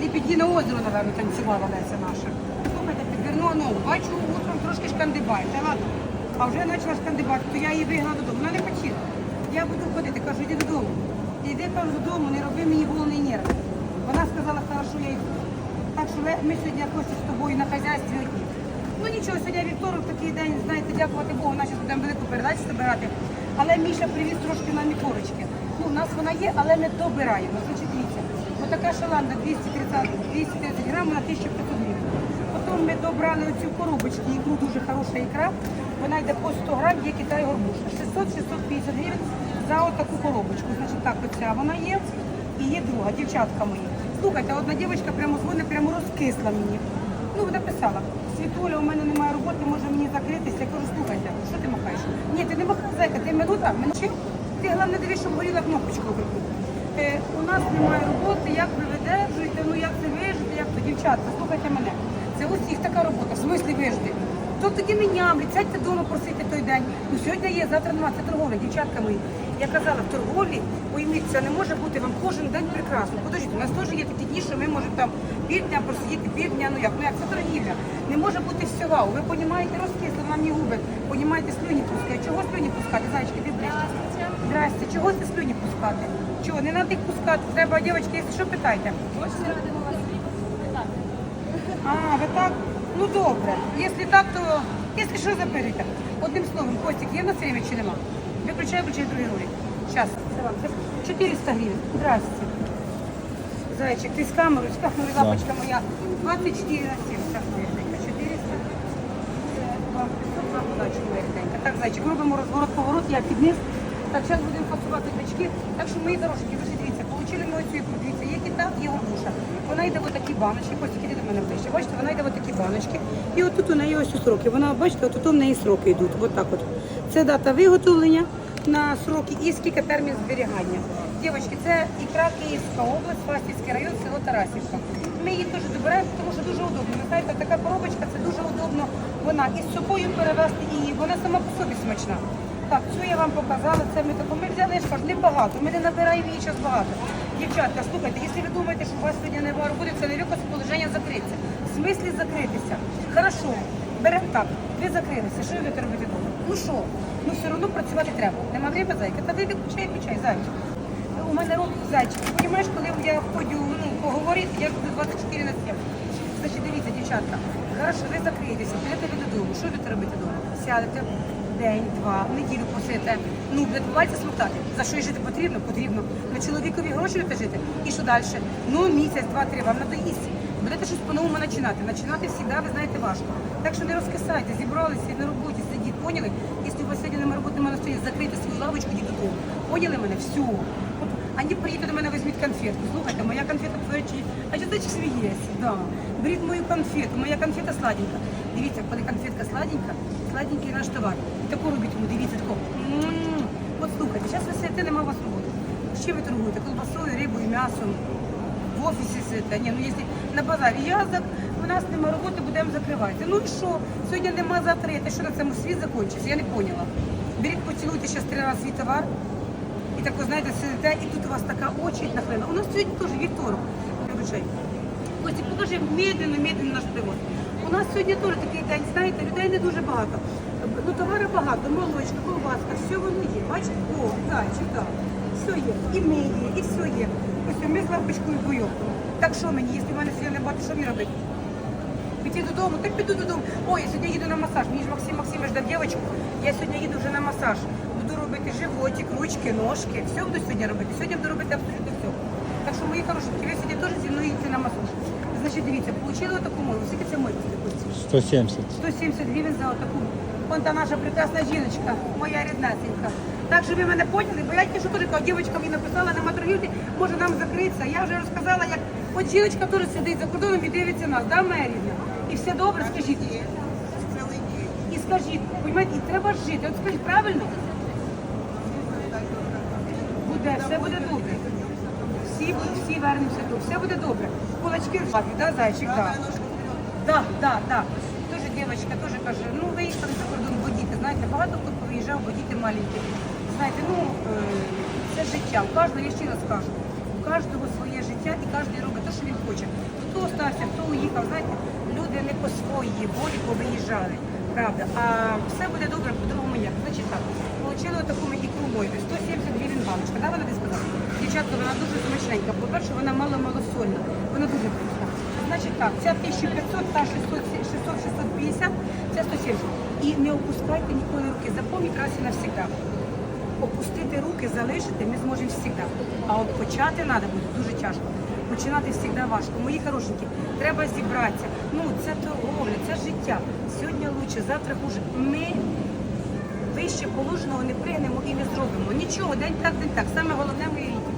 На озеро, напевно, танцювала Леся наша. Слухайте, підвернула ногу. Бачу, утром трошки шкандибає. Та ладно. А вже почала шкандибати, то я її вигнала додому. Вона не хотіла. Я буду ходити, кажу, йди додому. Іди, кажу, додому, не роби мені головний нерв. Вона сказала, хорошо, я йду. Так що ми сьогодні якось з тобою на хазяйстві одні. Ну нічого, сьогодні вівторок такий день, знаєте, дякувати Богу, наші будемо велику передачу збирати. Але Міша привіз трошки нам і корочки. Ну, у нас вона є, але ми добираємо. Значить, дивіться, отака шаланда 230, 230 грам на 1500 гривень. Потім ми добрали оцю коробочку, ікру дуже хороша ікра. Вона йде по 100 грам, є Китай горбуша. 600-650 гривень за отаку коробочку. Значить, так, оця вона є. І є друга, дівчатка мої. Слухайте, одна дівчинка прямо дзвонить, прямо розкисла мені. Ну, написала, Світуля, у мене немає роботи, може мені закритися. Я кажу, слухайте, що ти махаєш? Ні, ти не махай, зайка, ти минута, менчив. Ти головне дивись, щоб горіла кнопочка Е, у нас немає роботи, як ви видержуєте, ну як це вижити, як то дівчатка, слухайте мене. Це у всіх така робота, в смислі вижити. То тоді не нямлять, сядьте вдома просити той день. Ну сьогодні є, завтра немає, це торговля, дівчатка мої. Я казала, в торговлі, це не може бути вам кожен день прекрасно. Подождіть, у нас теж є такі дні, що ми можемо там півдня просидіти, півдня, ну як, ну як це торгівля. Не може бути вау. Ви розумієте, розкисли нам не губи, понімаєте, слюні пускати. Чого слюні пускати? Зайчики, ти ближче. Здрасте, чого це слюні пускати? Чого, не треба їх пускати, треба, дівчатки, якщо що, питайте. А, ви так? Ну добре. Якщо так, то якщо що заберете. Одним словом, Костик, є в нас время чи нема? Виключай, включай другий ролик. Зараз. Це вам. Це 400 гривень. Здрасте. Зайчик, ти з камерою, з камерою, лапочка моя. 24 на 7. Так, 400. Це вам 500, вам удачі, моя. Так, зайчик, робимо розворот, поворот, я під низ. Так, зараз будемо фасувати дочки. Так що мої дорожки, ви ж дивіться, получили ми оцю ікру, дивіться, є кита, є горбуша. Вона йде в такі баночки, іди до мене ближче. Бачите, вона йде в такі баночки. І отут у неї ось сроки. Вона, бачите, отут у неї сроки йдуть. От так от. Це дата виготовлення на сроки і скільки термін зберігання. Дівчатки, це ікра Київська область, Фастівський район, село Тарасівка. Ми її теж добираємо, тому що дуже удобно. Ви знаєте, така коробочка, це дуже удобно. Вона і з собою перевезти її, вона сама по собі смачна. Так, цю я вам показала, це ми таку. Ми взяли я ж кажу, небагато, ми не набираємо її час багато. Дівчатка, слухайте, якщо ви думаєте, що у вас сьогодні не буде, це не виказ положення закритися. В смислі закритися. Хорошо, беремо так, ви закрилися, що ви будете робити вдома? Ну що? Ну все одно працювати треба. Нема время, зайка, та вийди, включай, включай, зайчик. У мене рот зайчик. Ти розумієш, коли я ходжу ну, поговорити, я буду 24 на 7. Значить, дивіться, дівчатка, хорошо, ви закриєтеся, підете ви додому. Що будете робити вдома? Сядете день, два, неділю посидите. Ну, будете пальці смоктати. За що і жити потрібно? Потрібно. На чоловікові гроші жити. І що далі? Ну, місяць, два-три, вам надоїсть. Будете щось по-новому починати. Починати завжди, ви знаєте, важко. Так що не розкисайте, зібралися на роботі сидіть, поняли? Якщо у вас сьогодні немає роботи, мене стоїть, закрийте свою лавочку, йдіть додому. Поняли мене? Все. Ані приїдуть до мене, візьміть конфетку. Слухайте, моя конфета твоя чи... А чи дочі смієшся? Да. Беріть мою конфету, моя конфета сладенька. Дивіться, коли конфетка сладенька, сладенький наш товар. Таку дивіться. М-м-м. От слухайте, зараз ви сидите, нема у вас роботи. Чим ви торгуєте? Колбасою, рибою, м'ясом. В офісі сидите. Ні, ну якщо на базарі язик, у нас немає роботи, будемо закривати. Ну і що? Сьогодні нема, завтра. Те, що на цьому світ закінчиться, я не поняла. Беріть, поцілуйте зараз три рази свій товар. І так, ви знаєте, сидите, і тут у вас така очередь нахрена. У нас сьогодні теж вівторок. Вибачай. Костя, покажи медленно, медленно наш привоз. У нас сьогодні теж такий день, знаєте, людей не дуже багато. Ну, товару багато, молочка, колбаска, все воно є. Бачите? О, зайчик, так. Все є. І ми є, і все є. Ось ми з лампочкою вдвоєм. Так що мені, якщо в мене сьогодні не багато, що мені робити? Піти додому, так піду додому. Ой, я сьогодні їду на масаж. Мені ж Максим Максим ждав дівчинку. Я сьогодні їду вже на масаж. Буду робити животик, ручки, ножки. Все буду сьогодні робити. Сьогодні буду робити абсолютно все. Так що мої хорошенькі, ви сьогодні теж зі мною йдете на масаж. Значить, дивіться, получила таку мою. Скільки це мої? 170. 170 гривень за отаку. Вон та наша прекрасна жіночка, моя ріднесенька. Так що ви мене поняли, бо я тільки що теж кажу, дівчинка мені написала, нема торгівлі, може нам закритися. Я вже розказала, як от жіночка теж сидить за кордоном і дивиться нас, да, моя рідна? І все добре, скажіть. І скажіть, розумієте, і треба жити. От скажіть, правильно? Буде, все буде добре. Всі, всі вернемося тут, все буде добре. Кулачки шафі, да, зайчик, да. Да, да, да. Тоже девочка тоже каже, ну виїхали за кордон, бо діти, знаєте, багато хто поїжджав, бо діти маленькі. Знаєте, ну е, це життя. У кожного, я ще раз кажу, у кожного своє життя і кожен робить те, що він хоче. Хто остався, хто уїхав, знаєте, люди не по своїй волі повиїжджали. Правда, а все буде добре по-другому як. Значить так, отримали таку ікру мойду, 170 гривень баночка, да, вона десь сказала? Дівчатка, вона дуже смачненька. По-перше, вона мало-малосольна, вона дуже вкусна. Значить так, ця 1500, та 600-650, це 170. І не опускайте ніколи руки, запам'ять раз і навсегда. Опустити руки, залишити ми зможемо завжди. А от почати треба буде дуже тяжко. Починати завжди важко. Мої хорошенькі, треба зібратися. Ну, це торговля, це життя. Сьогодні краще, завтра хуже. Ми вище положеного не пригнемо і не зробимо. Нічого, день так, день так. Саме головне мої рідні.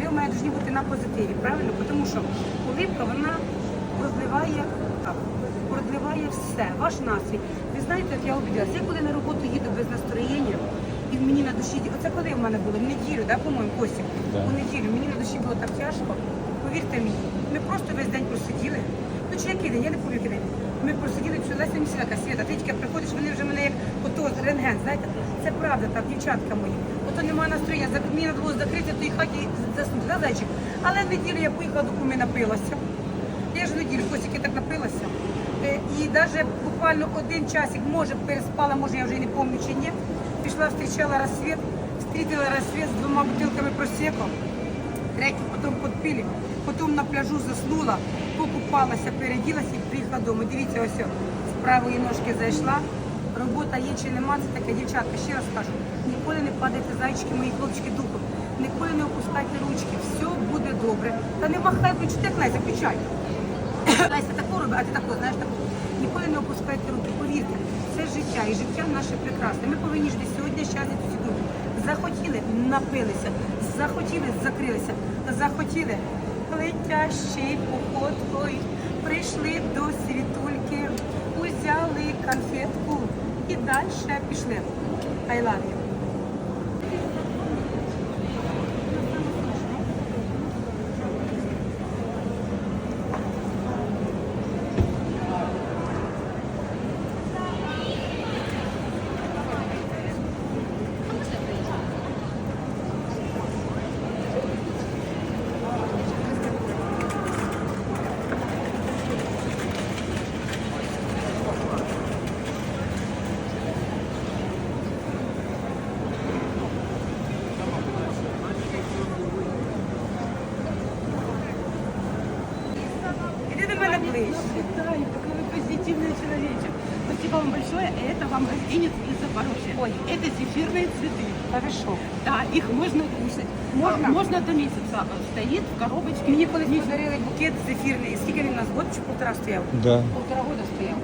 Ви мене повинні бути на позитиві, правильно? Тому що улипка, вона розливає так, розливає все, ваш настрій. Ви знаєте, як я обідалася, я коли на роботу їду без настроєння, і мені на душі, оце коли в мене було? В неділю, да, по-моєму? Да. У неділю мені на душі було так тяжко. Повірте мені, ми просто весь день просиділи. Ну чи який день, я не пам'ятаю який день. Ми просиділи всю Леся каже, Свята, ти тільки приходиш, вони вже мене як ото рентген, знаєте, це правда так, дівчатка мої. Ото немає настроєння, зак- мені треба було закрити в тій хаті заснути, да, зайчик? Але в неділю я поїхала до куми напилася. Я ж в неділю косики так напилася. Е, І навіть буквально один часик, може, переспала, може, я вже і не пам'ятаю чи ні. Пішла, зустрічала розсвіт, зустріла розсвіт з двома бутилками просеко, третю потім підпили, потім на пляжу заснула, покупалася, переділася і приїхала додому. Дивіться, ось з правої ножки зайшла. Робота є чи нема, це таке, дівчатка, ще раз кажу, ніколи не падайте зайчики, мої хлопчики духом, ніколи не опускайте ручки, все буде добре. Та не махай, включите, Леся, включай. Леся таку робить, а ти таку, знаєш, таку. Ніколи не опускайте руки, повірте, це життя, і життя наше прекрасне. Ми повинні жити сьогодні, щас і сьогодні. Захотіли, напилися, захотіли, закрилися, захотіли. Летящий походкою прийшли до світульки, узяли конфетку і далі пішли. I love you. гостиниц из Запорожья. Ой. Это зефирные цветы. Хорошо. Да, их можно кушать. Можно? Можно до месяца. Стоит в коробочке. Мені колись подарили букет зефірний. Скільки він у нас? Год чи полтора стояв? Да. Полтора года стояв.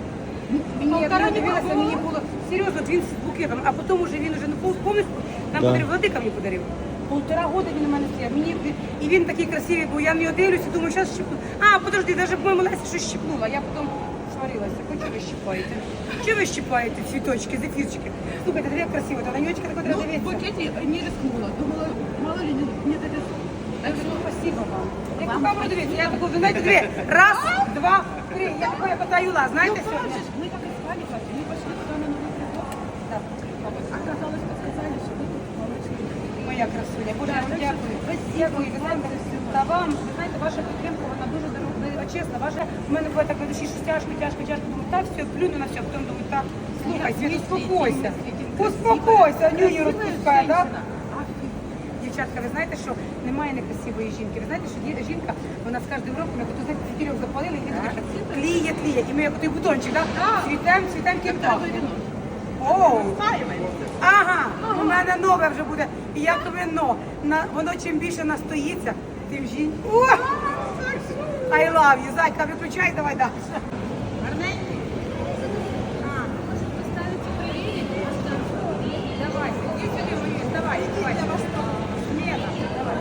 Мені я Полтора не дивилася, пробувала? мені було серйозно, от він з букетом, а потім уже він уже ну пов- повністю нам Да. подарив, владика мені подарив. Полтора года він у мене стояв. Мені і він такий красивий, бо я в нього дивлюся, думаю, зараз щипну. А, подожди, навіть по-моєму Леся щось щипнула. Я потім сварилася. Хоч ви щипаєте? Чи ви щипаєте цвіточки, зефірчики? Слухайте, диви, як красиво, та на ньочка така Ну, треба в дивитися. букете не рискнула. Думала, мало ли не, не довезу. Так що спасибо вам. Я Вам камеру дивіться, я таку, ви знаєте, дві. Раз, два, три. Я таку, я потаюла, Ну, знаєте, сьогодні? короче, мы так искали, Катя. Мы пошли туда на Новый придет. Так. А вот оказалось, подсказали, что вы тут молодцы. Моя красуня, боже, Да, я вам так що дякую. Дякую, ви знаєте, та вам, ви знаєте, ваша підтримка, вона дуже дорога, ви- чесно, ваша, в мене буває так на душі, що тяжко, тяжко, тяжко, думаю, так, все, плюну на все, потім думаю, так, слухай, Нет, успокойся, успокойся, нюні красивая розпускає, так? Дівчатка, ви знаєте, що немає некрасивої жінки. Ви знаєте, що жінка, вона з кожним роком, як знаєте, фітільок запалили, і він так тліє, тліє. І ми як той бутончик, так? Цвітем, цвітем, ким Оу! Ага, у мене нове вже буде. Як вино. Воно чим більше настоїться, тим жінь. I love you, зайка, виключай, давай далі. Гарненький? А, Поставите проверить. давай, іди сюди, мої, давай, давай. Смело, давай.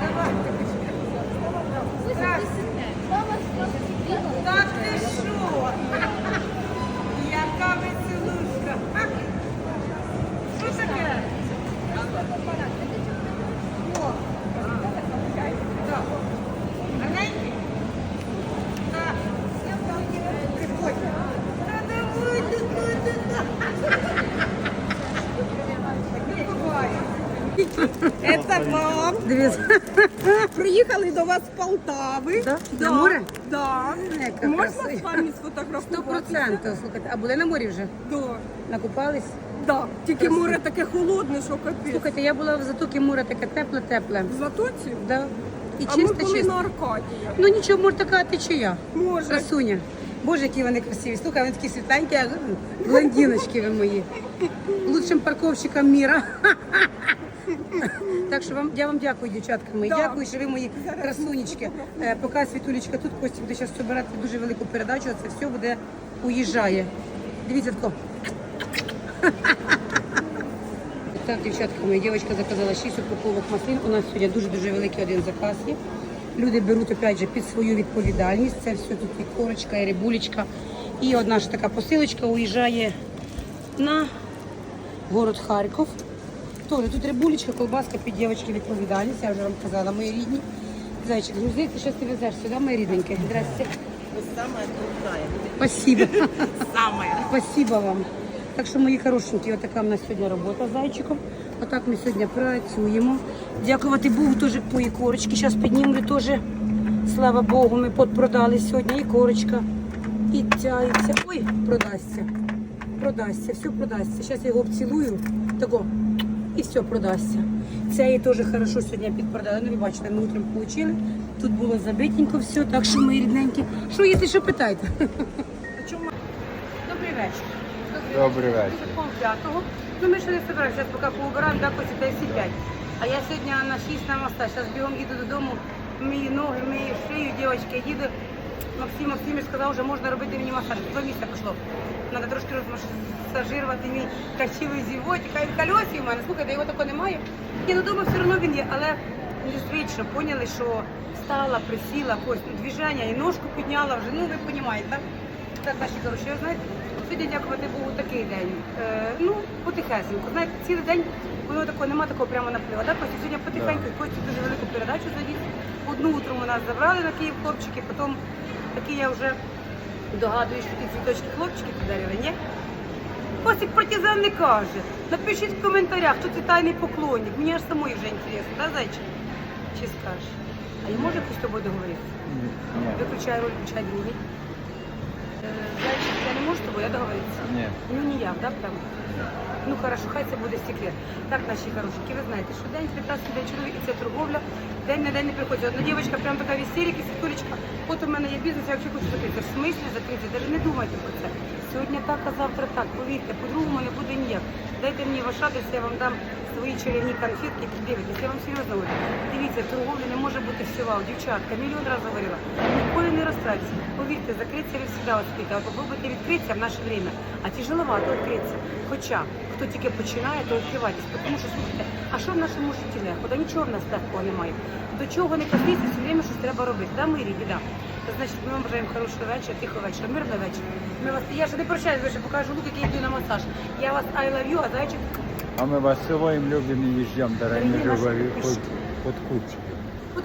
Давай. Так, Мама сказала. так ти що? Яка веселушка. А? Що таке? О, так. Гарненький? Так. Приходь. Та давай, давай, давай. Это вам. Дивіться. Приїхали до вас з Полтави. Да? На море? Да. Яка Можна краса. з вами Сто сфотографувати? процентів. Слухайте, а були на морі вже? Да. Накупались? Да. Тільки море таке холодне, що капець. Слухайте, я була в затокі море таке тепле-тепле. В Затоці? Да. І А ми були чисто. на Аркадії. Ну нічого, може така течія. Може. Красуня. Боже, які вони красиві. Слухай, вони такі світленькі, як блондиночки ви мої. Лучшим парковщиком міра. Так що вам я вам дякую, дівчатка мої. Да. Дякую, що ви мої красунечки. Е, Поки світулечка тут, Костя буде зараз збирати дуже велику передачу, а це все буде уїжджає. Дивіться тако. Так, дівчатка, моя дівчинка заказала 6 упаковок маслин. У нас сьогодні дуже-дуже великий один заказ є. Люди беруть опять же під свою відповідальність. Це все тут і корочка, і рибулечка. І одна ж така посилочка уїжджає на город Харків. Тоже тут рибулечка, колбаска під дівчатки відповідальність. Я вже вам казала, мої рідні. Зайчик, грузиться, що ти везеш сюди, мої рідненькі. Здрасте. Самая крутая. Спасибо. Самая. Спасибо вам. Так що, мої хорошенькі, отака в нас сьогодні робота з зайчиком. Отак ми сьогодні працюємо. Дякувати Богу, теж по і. Зараз піднімлю теж. Слава Богу, ми подпродали сьогодні і корочка. І ця, і ця. Ой, продасться. Продасться, все продасться. Зараз я його обцілую. Тако. І все продасться. Це і теж хорошо сьогодні підпродали. Ну, ви бачите, ми утром отримали. Тут було забитенько все, так що мої рідненькі. Що, якщо що, питайте. Добрий вечір. Добрий вечір. Пол п'ятого. Ну ми ще не збираємося, зараз поки поубираємо, так ось це всі п'ять. А я сьогодні на 6 на моста. Зараз бігом їду додому, мої ноги, мої шию, дівчатки, їду. Максим Максимович сказав, що можна робити мені масаж. Два місяці пішло. Треба трошки розмасажирувати мій красивий зівотик. А він кольосі в мене. Слухайте, його такого немає. Ні, ну дома все одно він є, але зустрічно поняли, що стала, присіла, ось ну, движення, і ножку підняла вже. Ну ви розумієте, так? Так, наші ви знаєте, сьогодні дякувати Богу такий день. Е, ну, потихесенько. Знаєте, цілий день воно такого нема такого прямо напливу. Так, Костя, сьогодні потихеньку, Костя дуже велику передачу завіз. Одну утром у нас забрали на Київ хлопчики, потім такі я вже догадуюсь, що ті цвіточки хлопчики подарили, ні? Костик партизан не каже. Напишіть в коментарях, хто це тайний поклонник. Мені аж самої вже інтересно, да, зайчик? Чи скажеш? А я можу якось з тобою договоритися? Ні. Виключай роль, включай другий. Е, Зайчик, я не можу з тобою договоритися? Ні. Ну ніяк, да, прям? Ну хорошо, хай це буде секрет. Так, наші хорошенькі, ви знаєте, що день прекрасний день чоловік, і це торговля. День на день не приходить. Одна дівчинка прям така веселька, світулечка. От у мене є бізнес, я взагалі хочу закрити. В смислі закрити? Навіть не думайте про це. Сьогодні так, а завтра так. Повірте, по-другому не буде ніяк. Дайте мені ваш адрес, я вам дам свої чарівні конфетки, дивитесь. Я вам серйозно говорю. Дивіться, торговля не може бути вау. Дівчатка, мільйон разів говорила. Ніколи не розстраюйтесь. Повірте, закритися ви завжди успієте. А попробуйте відкритися в наше время. А тяжеловато відкритися. Хоча, хто тільки починає, то відкривайтесь. Тому що, слухайте, а що в нашому житті легко? Да нічого в нас легкого немає. До чого не коснися, все время щось треба робити. Да, ми біда. Значить, ми вам бажаємо хорошого вечора, тихого вечора, мирного вечора. Ми вас, я ще не прощаюсь, ви ще покажу лук, який йду на масаж. Я вас I love you, а зайчик А ми вас цілуємо, любимо і ждемо, дорогі Дорогі наші любові, підписчики. под, под кучу.